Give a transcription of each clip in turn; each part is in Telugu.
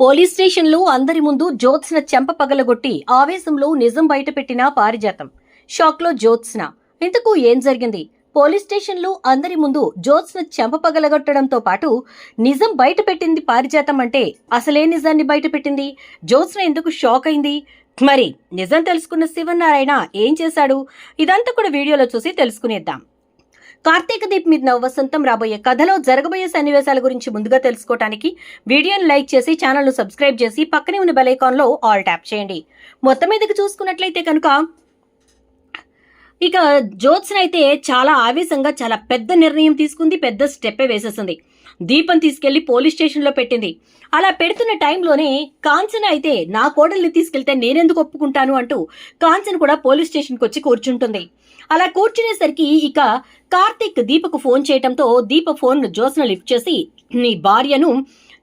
పోలీస్ స్టేషన్లో అందరి ముందు జ్యోత్స్న చెంప పగలగొట్టి ఆవేశంలో నిజం బయటపెట్టిన పారిజాతం. షాక్లో జ్యోత్స్న. ఇంతకు ఏం జరిగింది? పోలీస్ స్టేషన్లో అందరి ముందు జ్యోత్స్న చెంప పగలగొట్టడంతో పాటు నిజం బయటపెట్టింది పారిజాతం అంటే అసలే నిజాన్ని బయటపెట్టింది? జ్యోత్స్న ఎందుకు షాక్ అయింది? మరి నిజం తెలుసుకున్న శివనారాయణ ఏం చేశాడు? ఇదంతా కూడా వీడియోలో చూసి తెలుసుకునేద్దాం. కార్తీక దీప్ మీద నవ్వు వసంతం రాబోయే కథలో జరగబోయే సన్నివేశాల గురించి ముందుగా తెలుసుకోవడానికి వీడియోని లైక్ చేసి ఛానల్ను సబ్స్క్రైబ్ చేసి పక్కనే ఉన్న బెల్ ఆల్ ట్యాప్ చేయండి. మొత్తం మీదకి చూసుకున్నట్లయితే కనుక ఇక జ్యోత్స్న అయితే చాలా ఆవేశంగా చాలా పెద్ద నిర్ణయం తీసుకుంది పెద్ద స్టెప్పే వేసేసింది. దీపం తీసుకెళ్ళి పోలీస్ స్టేషన్లో పెట్టింది. అలా పెడుతున్న టైంలోనే కాంచన అయితే నా కోడల్ని తీసుకెళ్తే నేనెందుకు ఒప్పుకుంటాను అంటూ కాంచన కూడా పోలీస్ స్టేషన్కి వచ్చి కూర్చుంటుంది. అలా కూర్చునేసరికి ఇక కార్తీక్ దీపకు ఫోన్ చేయటంతో దీప ఫోన్ జ్యోత్స్న లిఫ్ట్ చేసి నీ భార్యను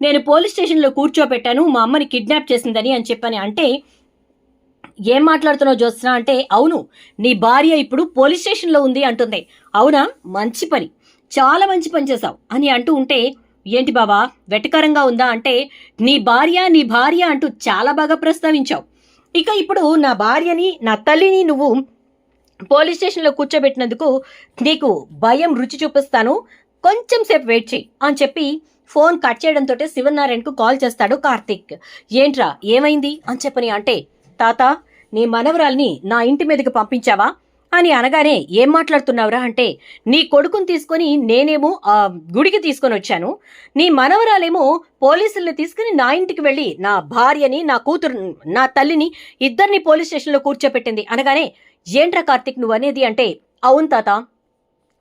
నేను పోలీస్ స్టేషన్లో కూర్చోబెట్టాను మా అమ్మని కిడ్నాప్ చేసిందని అని చెప్పని అంటే ఏం మాట్లాడుతున్నావు జ్యోత్స్న? అంటే అవును నీ భార్య ఇప్పుడు పోలీస్ స్టేషన్లో ఉంది అంటుంది. అవునా? మంచి పని. చాలా మంచి పని చేశావు అని అంటూ ఉంటే ఏంటి బాబా వెటకరంగా ఉందా? అంటే నీ భార్య నీ భార్య అంటూ చాలా బాగా ప్రస్తావించావు. ఇక ఇప్పుడు నా భార్యని నా తల్లిని నువ్వు పోలీస్ స్టేషన్లో కూర్చోబెట్టినందుకు నీకు భయం రుచి చూపిస్తాను. కొంచెం సేపు వెయిట్ చేయి అని చెప్పి ఫోన్ కట్ చేయడంతో శివనారాయణకు కాల్ చేస్తాడు కార్తీక్. ఏంట్రా ఏమైంది? అని చెప్పని అంటే తాత నీ మనవరాల్ని నా ఇంటి మీదకి పంపించావా? అని అనగానే ఏం మాట్లాడుతున్నావురా అంటే నీ కొడుకుని తీసుకొని నేనేమో ఆ గుడికి తీసుకొని వచ్చాను. నీ మనవరాలేమో పోలీసుల్ని తీసుకుని నా ఇంటికి వెళ్ళి నా భార్యని నా కూతురు నా తల్లిని ఇద్దరిని పోలీస్ స్టేషన్లో కూర్చోపెట్టింది. అనగానే ఏంట్రా కార్తిక్ నువ్వు అనేది అంటే అవును తాత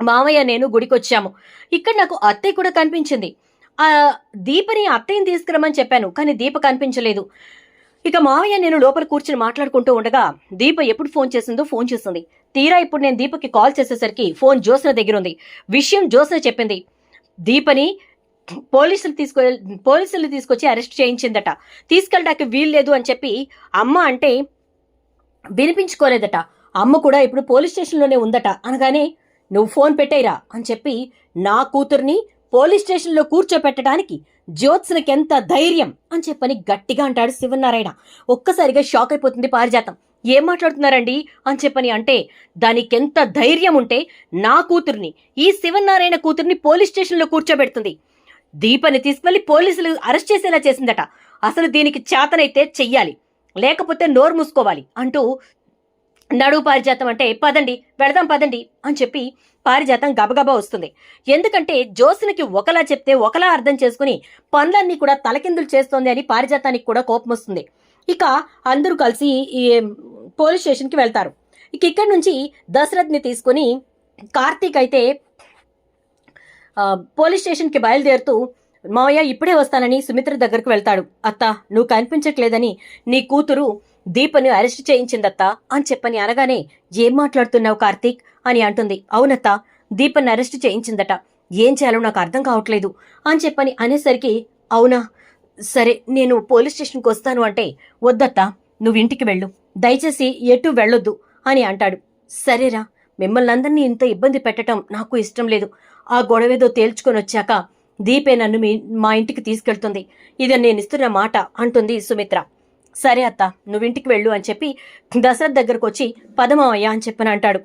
మామయ్య నేను గుడికి వచ్చాము ఇక్కడ నాకు అత్తయ్య కూడా కనిపించింది. ఆ దీపని అత్తయ్యని తీసుకురమ్మని చెప్పాను కానీ దీప కనిపించలేదు. ఇక మావయ్య నేను లోపల కూర్చుని మాట్లాడుకుంటూ ఉండగా దీప ఎప్పుడు ఫోన్ చేసిందో ఫోన్ చేసింది తీరా ఇప్పుడు నేను దీపకి కాల్ చేసేసరికి ఫోన్ జ్యోత్స్న దగ్గర ఉంది విషయం జ్యోత్స్న చెప్పింది. దీపని పోలీసులు తీసుకు పోలీసులు తీసుకొచ్చి అరెస్ట్ చేయించిందట. తీసుకెళ్ళడానికి వీలు లేదు అని చెప్పి అమ్మ అంటే వినిపించుకోలేదట. అమ్మ కూడా ఇప్పుడు పోలీస్ స్టేషన్లోనే ఉందట. అనగానే నువ్వు ఫోన్ పెట్టేరా అని చెప్పి నా కూతుర్ని పోలీస్ స్టేషన్లో కూర్చోపెట్టడానికి జ్యోత్స్నకెంత ధైర్యం అని చెప్పని గట్టిగా అంటాడు శివనారాయణ. ఒక్కసారిగా షాక్ అయిపోతుంది పారిజాతం. ఏం మాట్లాడుతున్నారండి అని చెప్పని అంటే దానికెంత ధైర్యం ఉంటే నా కూతుర్ని ఈ శివనారాయణ కూతుర్ని పోలీస్ స్టేషన్లో కూర్చోబెడుతుంది. దీపని తీసుకువెళ్ళి పోలీసులు అరెస్ట్ చేసేలా చేసిందట. అసలు దీనికి చేతనైతే చెయ్యాలి. లేకపోతే నోరు మూసుకోవాలి అంటూ నడువు పారిజాతం అంటే పదండి వెళదాం పదండి అని చెప్పి పారిజాతం గబగబా వస్తుంది. ఎందుకంటే జోసునికి ఒకలా చెప్తే ఒకలా అర్థం చేసుకుని పనులన్నీ కూడా తలకిందులు చేస్తోంది అని పారిజాతానికి కూడా కోపం వస్తుంది. ఇక అందరూ కలిసి ఈ పోలీస్ స్టేషన్కి వెళ్తారు. ఇక ఇక్కడి నుంచి దశరథ్ని తీసుకుని కార్తీక్ అయితే పోలీస్ స్టేషన్కి బయలుదేరుతూ మావయ్య ఇప్పుడే వస్తానని సుమిత్ర దగ్గరకు వెళ్తాడు. అత్త నువ్వు కనిపించట్లేదని నీ కూతురు దీపను అరెస్ట్ చేయించిందత్త అని చెప్పని అనగానే ఏం మాట్లాడుతున్నావు కార్తీక్? అని అంటుంది. అవునత్త దీపని అరెస్ట్ చేయించిందట. ఏం చేయాలో నాకు అర్థం కావట్లేదు. అని చెప్పని అనేసరికి అవునా? సరే నేను పోలీస్ స్టేషన్కి వస్తాను అంటే వద్దత్తా నువ్వు ఇంటికి వెళ్ళు. దయచేసి ఎటు వెళ్ళొద్దు. అని అంటాడు. సరేరా మిమ్మల్ని అందరినీ ఇంత ఇబ్బంది పెట్టడం నాకు ఇష్టం లేదు. ఆ గొడవేదో తేల్చుకొని వచ్చాక దీపే నన్ను మీ మా ఇంటికి తీసుకెళ్తుంది. ఇది నేను ఇస్తున్న మాట అంటుంది సుమిత్ర. సరే అత్త నువ్వు ఇంటికి వెళ్ళు అని చెప్పి దశరథ్ దగ్గరకు వచ్చి పదమావయ్య అని చెప్పని అంటాడు.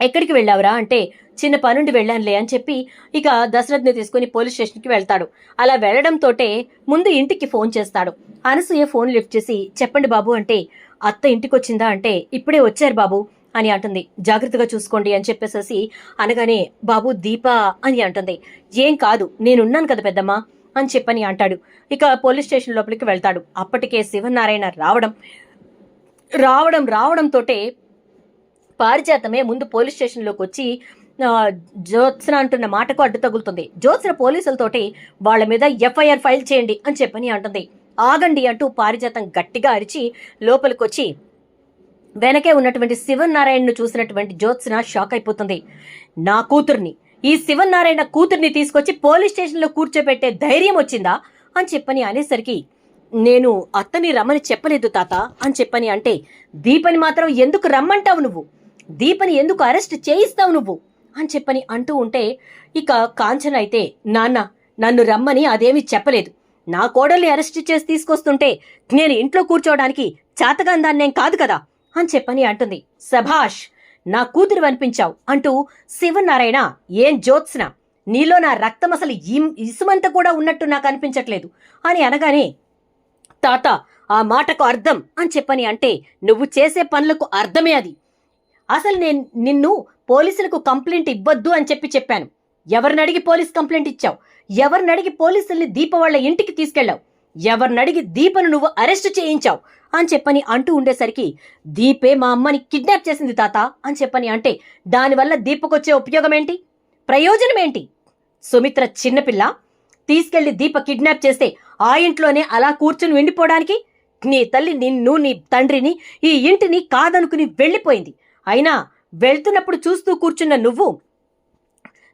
ఎక్కడికి వెళ్ళావురా? అంటే చిన్న పనుండి వెళ్ళానులే అని చెప్పి ఇక దశరథ్ని తీసుకుని పోలీస్ స్టేషన్కి వెళ్తాడు. అలా వెళ్ళడంతోటే ముందు ఇంటికి ఫోన్ చేస్తాడు. అనసూయ ఫోన్ లిఫ్ట్ చేసి చెప్పండి బాబు అంటే అత్త ఇంటికి వచ్చిందా అంటే ఇప్పుడే వచ్చారు బాబు అని అంటుంది. జాగ్రత్తగా చూసుకోండి అని చెప్పేసేసి అనగానే బాబు దీపా అని అంటుంది. ఏం కాదు నేనున్నాను కదా పెద్దమ్మా అని చెప్పని అంటాడు. ఇక పోలీస్ స్టేషన్ లోపలికి వెళ్తాడు. అప్పటికే శివనారాయణ రావడం రావడం రావడంతోటే పారిజాతమే ముందు పోలీస్ స్టేషన్లోకి వచ్చి జ్యోత్స్న అంటున్న మాటకు అడ్డు తగులుతుంది. జ్యోత్స్న పోలీసులతోటి వాళ్ళ మీద ఎఫ్ఐఆర్ ఫైల్ చేయండి అని చెప్పని అంటుంది. ఆగండి అంటూ పారిజాతం గట్టిగా అరిచి లోపలికి వచ్చి వెనకే ఉన్నటువంటి శివనారాయణను చూసినటువంటి జ్యోత్స్న షాక్ అయిపోతుంది. నా కూతుర్ని ఈ శివనారాయణ కూతుర్ని తీసుకొచ్చి పోలీస్ స్టేషన్లో కూర్చోబెట్టే ధైర్యం వచ్చిందా అని చెప్పని అనేసరికి నేను అత్తని రమ్మని చెప్పలేదు తాత అని చెప్పని అంటే దీపని మాత్రం ఎందుకు రమ్మంటావు నువ్వు? దీపని ఎందుకు అరెస్ట్ చేయిస్తావు నువ్వు? అని చెప్పని అంటూ ఉంటే ఇక కాంచన అయితే నాన్న నన్ను రమ్మని అదేమీ చెప్పలేదు. నా కోడల్ని అరెస్ట్ చేసి తీసుకొస్తుంటే నేను ఇంట్లో కూర్చోవడానికి చాతగాని దాన్నేం కాదు కదా? అని చెప్పని అంటుంది. సభాష్ నా కూతురు అనిపించావు అంటూ శివనారాయణ ఏం జ్యోత్స్న నీలో నా రక్తం అసలు ఇసుమంత కూడా ఉన్నట్టు నాకు అనిపించట్లేదు అని అనగానే తాత ఆ మాటకు అర్థం అని చెప్పని అంటే నువ్వు చేసే పనులకు అర్థమే అది. అసలు నేను నిన్ను పోలీసులకు కంప్లైంట్ ఇవ్వద్దు అని చెప్పి చెప్పాను. ఎవరిని అడిగి పోలీస్ కంప్లైంట్ ఇచ్చావు? ఎవరిని అడిగి పోలీసుల్ని దీప వాళ్ళ ఇంటికి తీసుకెళ్ళావు? ఎవరినడిగి దీపను నువ్వు అరెస్ట్ చేయించావు? అని చెప్పని అంటూ ఉండేసరికి దీపే మా అమ్మని కిడ్నాప్ చేసింది తాత అని చెప్పని అంటే దానివల్ల దీపకొచ్చే ఉపయోగం ఏంటి ప్రయోజనం ఏంటి సుమిత్ర చిన్నపిల్ల తీసుకెళ్ళి దీప కిడ్నాప్ చేస్తే ఆ ఇంట్లోనే అలా కూర్చుని వెండిపోవడానికి? నీ తల్లి నిన్ను నీ తండ్రిని ఈ ఇంటిని కాదనుకుని వెళ్ళిపోయింది. అయినా వెళ్తున్నప్పుడు చూస్తూ కూర్చున్న నువ్వు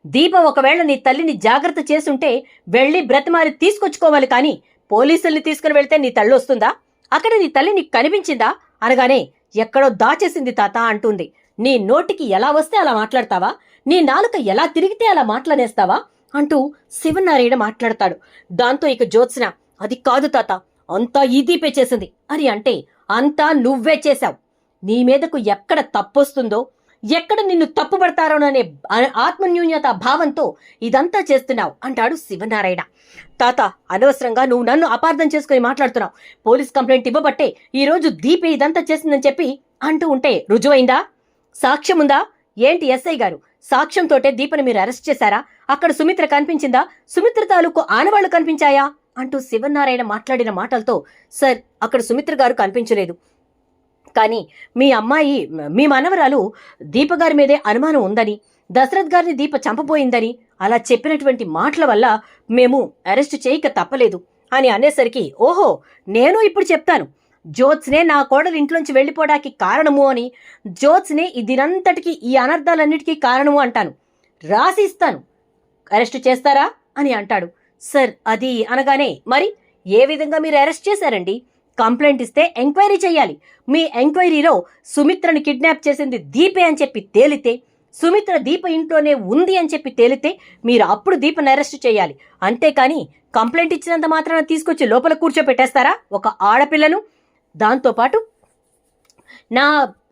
దీప ఒకవేళ నీ తల్లిని జాగ్రత్త చేసుంటే వెళ్ళి బ్రతిమారి తీసుకొచ్చుకోవాలి కానీ పోలీసుల్ని తీసుకుని వెళ్తే నీ తల్లి వస్తుందా? అక్కడ నీ తల్లి నీకు కనిపించిందా? అనగానే ఎక్కడో దాచేసింది తాత అంటుంది. నీ నోటికి ఎలా వస్తే అలా మాట్లాడతావా? నీ నాలుక ఎలా తిరిగితే అలా మాట్లాడేస్తావా? అంటూ శివనారాయణ మాట్లాడతాడు. దాంతో ఇక జ్యోత్స్న అది కాదు తాత అంతా ఈ దీపే చేసింది. అని అంటే అంతా నువ్వే చేశావు. నీ మీదకు ఎక్కడ తప్పొస్తుందో ఎక్కడ నిన్ను తప్పుపడతారోననే ఆ- ఆత్మన్యూన్యత భావంతో ఇదంతా చేస్తున్నావు అంటాడు శివనారాయణ. తాత అనవసరంగా నువ్వు నన్ను అపార్థం చేసుకుని మాట్లాడుతున్నావు. పోలీస్ కంప్లైంట్ ఇవ్వబట్టే ఈ రోజు దీపే ఇదంతా చేసిందని చెప్పి అంటూ ఉంటే రుజువైందా? సాక్ష్యం ఉందా? ఏంటి ఎస్ఐ గారు? సాక్ష్యంతోటే దీపని మీరు అరెస్ట్ చేశారా? అక్కడ సుమిత్ర కనిపించిందా? సుమిత్ర తాలూకు ఆనవాళ్ళు కనిపించాయా? అంటూ శివనారాయణ మాట్లాడిన మాటలతో సార్ అక్కడ సుమిత్ర గారు కనిపించలేదు. కానీ మీ అమ్మాయి మీ మనవరాలు దీప గారి మీదే అనుమానం ఉందని దశరథ్ గారిని దీప చంపబోయిందని అలా చెప్పినటువంటి మాటల వల్ల మేము అరెస్ట్ చేయక తప్పలేదు అని అనేసరికి ఓహో నేను ఇప్పుడు చెప్తాను. జ్యోత్స్నే నా కోడలు ఇంట్లోంచి వెళ్ళిపోవడానికి కారణము అని జ్యోత్స్నే ఈ దినంతటికి ఈ అనర్థాలన్నిటికీ కారణము అంటాను. రాసి ఇస్తాను. అరెస్ట్ చేస్తారా? అని అంటాడు. సార్ అది అనగానే మరి ఏ విధంగా మీరు అరెస్ట్ చేశారండి? కంప్లైంట్ ఇస్తే ఎంక్వైరీ చేయాలి. మీ ఎంక్వైరీలో సుమిత్రను కిడ్నాప్ చేసింది దీపే అని చెప్పి తేలితే సుమిత్ర దీప ఇంట్లోనే ఉంది అని చెప్పి తేలితే మీరు అప్పుడు దీపను అరెస్ట్ చేయాలి. అంతేకాని కంప్లైంట్ ఇచ్చినంత మాత్రాన తీసుకొచ్చి లోపల కూర్చోపెట్టేస్తారా? ఒక ఆడపిల్లను. దాంతోపాటు నా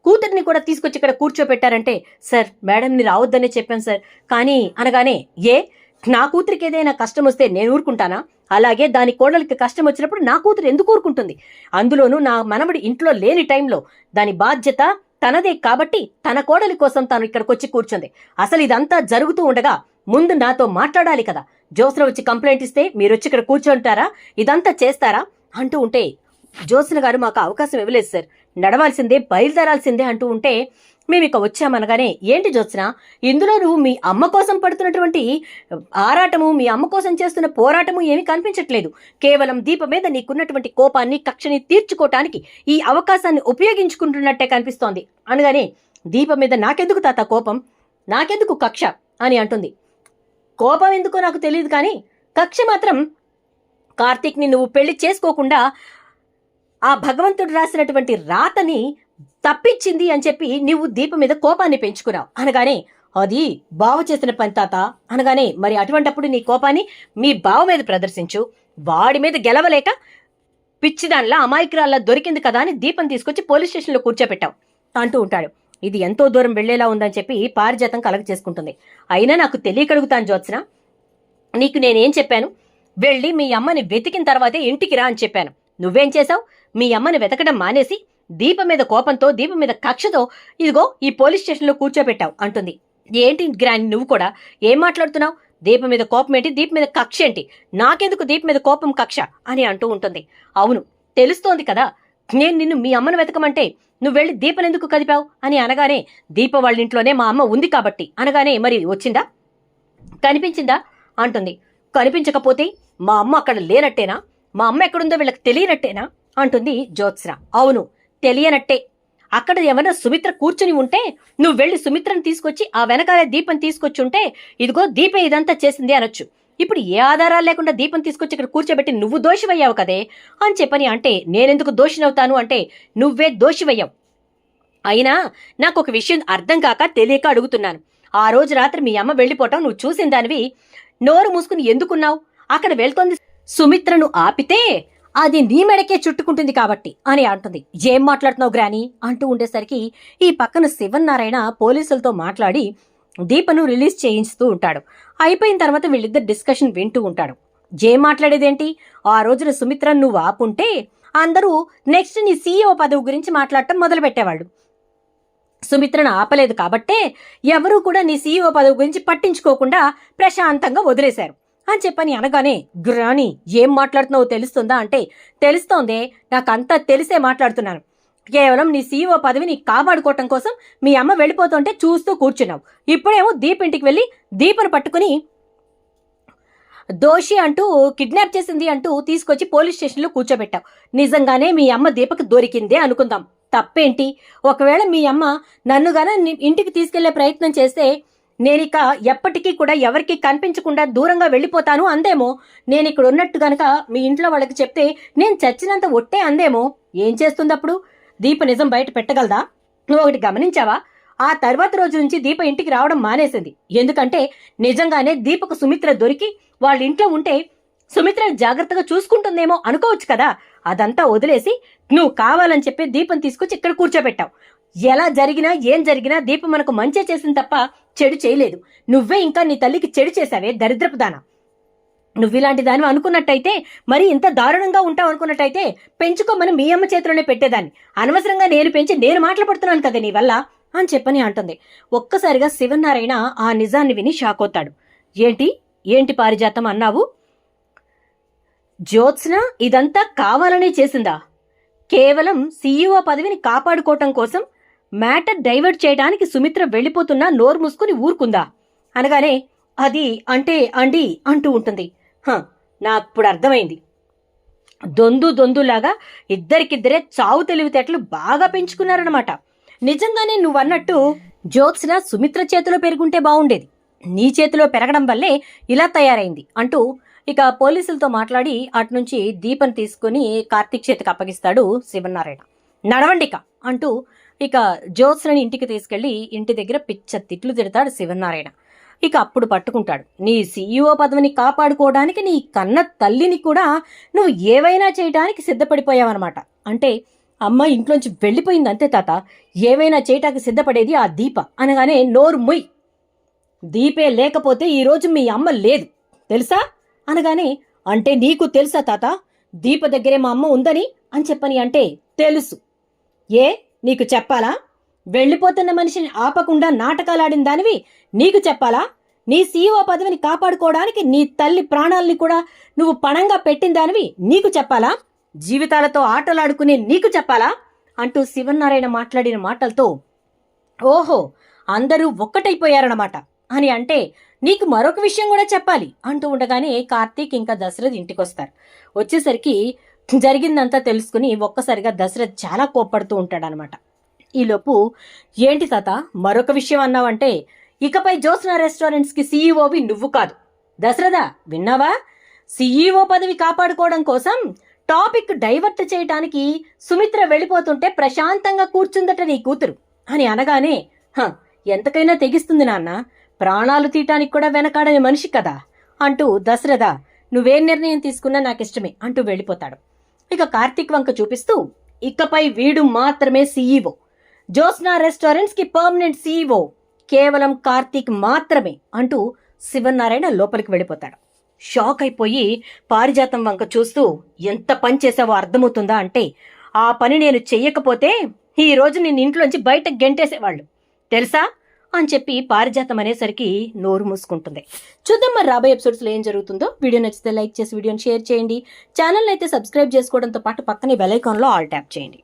కూతుర్ని కూడా తీసుకొచ్చి ఇక్కడ కూర్చోపెట్టారంటే సార్ మేడంని రావద్దనే చెప్పాను సార్. కానీ అనగానే ఏ? నా కూతురికి ఏదైనా కష్టం వస్తే నేను ఊరుకుంటానా? అలాగే దాని కోడలికి కష్టం వచ్చినప్పుడు నా కూతురు ఎందుకు ఊరుకుంటుంది? అందులోనూ నా మనవడి ఇంట్లో లేని టైంలో దాని బాధ్యత తనదే కాబట్టి తన కోడలి కోసం తాను ఇక్కడికి వచ్చి కూర్చుంది. అసలు ఇదంతా జరుగుతూ ఉండగా ముందు నాతో మాట్లాడాలి కదా. జ్యోత్స్న వచ్చి కంప్లైంట్ ఇస్తే మీరు వచ్చి ఇక్కడ కూర్చుంటారా? ఇదంతా చేస్తారా? అంటూ ఉంటే జ్యోత్స్న గారు మాకు అవకాశం ఇవ్వలేదు సార్. నడవాల్సిందే బయలుదేరాల్సిందే అంటూ ఉంటే మేము ఇక వచ్చామనగానే ఏంటి జ్యోత్స్న? ఇందులో నువ్వు మీ అమ్మ కోసం పడుతున్నటువంటి ఆరాటము మీ అమ్మ కోసం చేస్తున్న పోరాటము ఏమీ కనిపించట్లేదు. కేవలం దీప మీద నీకున్నటువంటి కోపాన్ని కక్షని తీర్చుకోవటానికి ఈ అవకాశాన్ని ఉపయోగించుకుంటున్నట్టే కనిపిస్తోంది. అనగానే దీప మీద నాకెందుకు తాత కోపం? నాకెందుకు కక్ష? అని అంటుంది. కోపం ఎందుకో నాకు తెలియదు కానీ కక్ష మాత్రం కార్తీక్ని నువ్వు పెళ్ళి చేసుకోకుండా ఆ భగవంతుడు రాసినటువంటి రాతని తప్పించింది అని చెప్పి నువ్వు దీప మీద కోపాన్ని పెంచుకున్నావు. అనగానే అది బావ చేసిన పని తాత. అనగానే మరి అటువంటప్పుడు నీ కోపాన్ని మీ బావ మీద ప్రదర్శించు. వాడి మీద గెలవలేక పిచ్చిదానిలా అమాయకురాల్లా దొరికింది కదా అని దీపం తీసుకొచ్చి పోలీస్ స్టేషన్లో కూర్చోపెట్టావు అంటూ ఉంటాడు. ఇది ఎంతో దూరం వెళ్ళేలా ఉందని చెప్పి పారిజాతం కలగ చేసుకుంటుంది. అయినా నాకు తెలియకడుగుతాను జ్యోత్స్న. నీకు నేనేం చెప్పాను? వెళ్ళి మీ అమ్మని వెతికిన తర్వాతే ఇంటికి రా అని చెప్పాను. నువ్వేం చేశావు? మీ అమ్మని వెతకడం మానేసి దీపం మీద కోపంతో దీపం మీద కక్షతో ఇదిగో ఈ పోలీస్ స్టేషన్లో కూర్చోబెట్టావు అంటుంది. ఏంటి గ్రాండ్ నువ్వు కూడా ఏం మాట్లాడుతున్నావు? దీపం మీద కోపం ఏంటి? దీపం మీద కక్ష ఏంటి? నాకెందుకు దీపం మీద కోపం కక్ష? అని అంటూ ఉంటుంది. అవును తెలుస్తోంది కదా. నేను నిన్ను మీ అమ్మను వెతకమంటే నువ్వు వెళ్ళి దీపం ఎందుకు కదిపావు? అని అనగానే దీప వాళ్ళ ఇంట్లోనే మా అమ్మ ఉంది కాబట్టి అనగానే మరి వచ్చిందా? కనిపించిందా? అంటుంది. కనిపించకపోతే మా అమ్మ అక్కడ లేనట్టేనా? మా అమ్మ ఎక్కడుందో వీళ్ళకి తెలియనట్టేనా? అంటుంది జ్యోత్స్న. అవును తెలియనట్టే. అక్కడ ఏమైనా సుమిత్ర కూర్చుని ఉంటే నువ్వు వెళ్ళి సుమిత్రను తీసుకొచ్చి ఆ వెనకాల దీపం తీసుకొచ్చి ఉంటే ఇదిగో దీపం ఇదంతా చేసింది అనొచ్చు. ఇప్పుడు ఏ ఆధారాలు లేకుండా దీపం తీసుకొచ్చి ఇక్కడ కూర్చోబెట్టి నువ్వు దోషివయ్యావు కదే? అని చెప్పని అంటే నేనెందుకు దోషినవుతాను అంటే నువ్వే దోషివయ్యావు. అయినా నాకు ఒక విషయం అర్థం కాక తెలియక అడుగుతున్నాను. ఆ రోజు రాత్రి మీ అమ్మ వెళ్ళిపోవటం నువ్వు చూసిన దానివి నోరు మూసుకుని ఎందుకున్నావు? అక్కడ వెళ్తోంది సుమిత్రను ఆపితే అది నీ మెడకే చుట్టుకుంటుంది కాబట్టి అని అంటుంది. ఏం మాట్లాడుతున్నావు గ్రాని? అంటూ ఉండేసరికి ఈ పక్కన శివన్నారాయణ పోలీసులతో మాట్లాడి దీపను రిలీజ్ చేయించుతూ ఉంటాడు. అయిపోయిన తర్వాత వీళ్ళిద్దరు డిస్కషన్ వింటూ ఉంటాడు. ఏం మాట్లాడేదేంటి? ఆ రోజున సుమిత్ర నువ్వు ఆపుంటే అందరూ నెక్స్ట్ నీ సీఈఓ పదవి గురించి మాట్లాడటం మొదలుపెట్టేవాళ్ళు. సుమిత్రను ఆపలేదు కాబట్టే ఎవరూ కూడా నీ సీఈఓ పదవి గురించి పట్టించుకోకుండా ప్రశాంతంగా వదిలేశారు. అని చెప్పని అనగానే గ్రాని ఏం మాట్లాడుతున్నావో తెలుస్తుందా? అంటే తెలుస్తోందే నాకంతా తెలిసే మాట్లాడుతున్నాను. కేవలం నీ సీఈఓ పదవిని కాపాడుకోవటం కోసం మీ అమ్మ వెళ్ళిపోతుంటే చూస్తూ కూర్చున్నావు. ఇప్పుడేమో దీప్ ఇంటికి వెళ్ళి దీపను పట్టుకుని దోషి అంటూ కిడ్నాప్ చేసింది అంటూ తీసుకొచ్చి పోలీస్ స్టేషన్లో కూర్చోబెట్టావు. నిజంగానే మీ అమ్మ దీపకు దొరికిందే అనుకుందాం. తప్పేంటి? ఒకవేళ మీ అమ్మ నన్ను గాన ఇంటికి తీసుకెళ్ళే ప్రయత్నం చేస్తే నేనిక ఎప్పటికీ కూడా ఎవరికి కనిపించకుండా దూరంగా వెళ్ళిపోతాను అందేమో? నేను ఇక్కడ ఉన్నట్టు గనక మీ ఇంట్లో వాళ్ళకి చెప్తే నేను చచ్చినంత ఒట్టే అందేమో? ఏం చేస్తుంది అప్పుడు దీప నిజం బయట పెట్టగలదా? నువ్వు ఒకటి గమనించావా? ఆ తర్వాత రోజు నుంచి దీప ఇంటికి రావడం మానేసింది. ఎందుకంటే నిజంగానే దీపకు సుమిత్ర దొరికి వాళ్ళ ఇంట్లో ఉంటే సుమిత్రని జాగ్రత్తగా చూసుకుంటుందేమో అనుకోవచ్చు కదా? అదంతా వదిలేసి నువ్వు కావాలని చెప్పి దీపం తీసుకొచ్చి ఇక్కడ కూర్చోబెట్టావు. ఎలా జరిగినా ఏం జరిగినా దీపం మనకు మంచి చేసింది తప్ప చెడు చేయలేదు. నువ్వే ఇంకా నీ తల్లికి చెడు చేశావే దరిద్రపు దాన. నువ్వు ఇలాంటి దాని అనుకున్నట్టయితే మరి ఇంత దారుణంగా ఉంటావు అనుకున్నట్టయితే పెంచుకోమని మీ అమ్మ చేతిలోనే పెట్టేదాన్ని. అనవసరంగా నేను పెంచి నేను మాట్లాడుతున్నాను కదా నీ వల్ల అని చెప్పని అంటుంది. ఒక్కసారిగా శివనారాయణ ఆ నిజాన్ని విని షాక్ అవుతాడు. ఏంటి? ఏంటి పారిజాతం అన్నావు? జ్యోత్స్న ఇదంతా కావాలనే చేసిందా? కేవలం సీఈఓ పదవిని కాపాడుకోవటం కోసం మ్యాటర్ డైవర్ట్ చేయడానికి సుమిత్ర వెళ్ళిపోతున్నా నోరు మూసుకుని ఊరుకుందా? అనగానే అది అంటే అండి అంటూ ఉంటుంది. హ నాకు అర్థమైంది. దొందు దొందులాగా ఇద్దరికిద్దరే చావు తెలివితేటలు బాగా పెంచుకున్నారనమాట నిజంగానే నువ్వన్నట్టు జ్యోత్స్న సుమిత్ర చేతిలో పెరుగుంటే బాగుండేది నీ చేతిలో పెరగడం వల్లే ఇలా తయారైంది అంటూ ఇక పోలీసులతో మాట్లాడి అటు నుంచి దీపం తీసుకుని కార్తీక్ చేతికి అప్పగిస్తాడు శివనారాయణ. నడవండిక అంటూ ఇక జ్యోత్స్నని ఇంటికి తీసుకెళ్ళి ఇంటి దగ్గర పిచ్చ తిట్లు తిడతాడు శివనారాయణ. ఇక అప్పుడు పట్టుకుంటాడు. నీ సీఈఓ పదవిని కాపాడుకోవడానికి నీ కన్న తల్లిని కూడా నువ్వు ఏవైనా చేయడానికి సిద్ధపడిపోయావన్నమాట. అంటే అమ్మ ఇంట్లోంచి వెళ్ళిపోయింది అంతే తాత. ఏవైనా చేయటానికి సిద్ధపడేది ఆ దీప. అనగానే నోరు ముయ్. దీపే లేకపోతే ఈరోజు మీ అమ్మ లేదు. తెలుసా? అనగానే అంటే నీకు తెలుసా తాత? దీప దగ్గరే మా అమ్మ ఉందని అని చెప్పని అంటే తెలుసు. ఏ? నీకు చెప్పాలా? వెళ్ళిపోతున్న మనిషిని ఆపకుండా నాటకాలాడిన దానివి నీకు చెప్పాలా? నీ సీఈఓ పదవిని కాపాడుకోవడానికి నీ తల్లి ప్రాణాల్ని కూడా నువ్వు పణంగా పెట్టిన దానివి నీకు చెప్పాలా? జీవితాలతో ఆటలాడుకునే నీకు చెప్పాలా? అంటూ శివనారాయణ మాట్లాడిన మాటలతో ఓహో అందరూ ఒక్కటైపోయారన్నమాట. అని అంటే నీకు మరొక విషయం కూడా చెప్పాలి అంటూ ఉండగానే కార్తీక్ ఇంకా దశరథ్ ఇంటికొస్తారు. వచ్చేసరికి జరిగిందంతా తెలుసుకుని ఒక్కసారిగా దశరథ్ చాలా కోప్పడుతూ ఉంటాడనమాట. ఈలోపు ఏంటి తాత మరొక విషయం అన్నావంటే ఇకపై జ్యోత్స్న రెస్టారెంట్స్కి సీఈఓవి నువ్వు కాదు. దశరథ విన్నావా? సీఈఓ పదవి కాపాడుకోవడం కోసం టాపిక్ డైవర్ట్ చేయటానికి సుమిత్ర వెళ్ళిపోతుంటే ప్రశాంతంగా కూర్చుందట నీ కూతురు అని అనగానే "హ, ఎంతకైనా తెగిస్తుంది నాన్న ప్రాణాలు తీయటానికి కూడా వెనకాడని మనిషి కదా అంటూ దశరథ నువ్వేం నిర్ణయం తీసుకున్నా నాకు ఇష్టమే అంటూ వెళ్ళిపోతాడు. ఇక కార్తీక్ వంక చూపిస్తూ ఇకపై వీడు మాత్రమే సీఈఓ. జోస్నా రెస్టారెంట్స్కి పర్మనెంట్ సీఈఓ. కేవలం కార్తీక్ మాత్రమే అంటూ శివనారాయణ లోపలికి వెళ్ళిపోతాడు. షాక్ అయిపోయి పారిజాతం వంక చూస్తూ ఎంత పని చేసావో అర్థమవుతుందా అంటే ఆ పని నేను చెయ్యకపోతే ఈ రోజు నేను ఇంట్లోంచి బయట గెంటేసేవాళ్ళు. తెలుసా? అని చెప్పి పారిజాతం అనేసరికి నోరు మూసుకుంటుంది. చూద్దాం మరి రాబోయే ఎపిసోడ్స్లో ఏం జరుగుతుందో. వీడియో నచ్చితే లైక్ చేసి వీడియోని షేర్ చేయండి. ఛానల్ అయితే సబ్స్క్రైబ్ చేసుకోవడంతో పాటు పక్కనే బెల్ ఐకాన్లో ఆల్ ట్యాప్ చేయండి.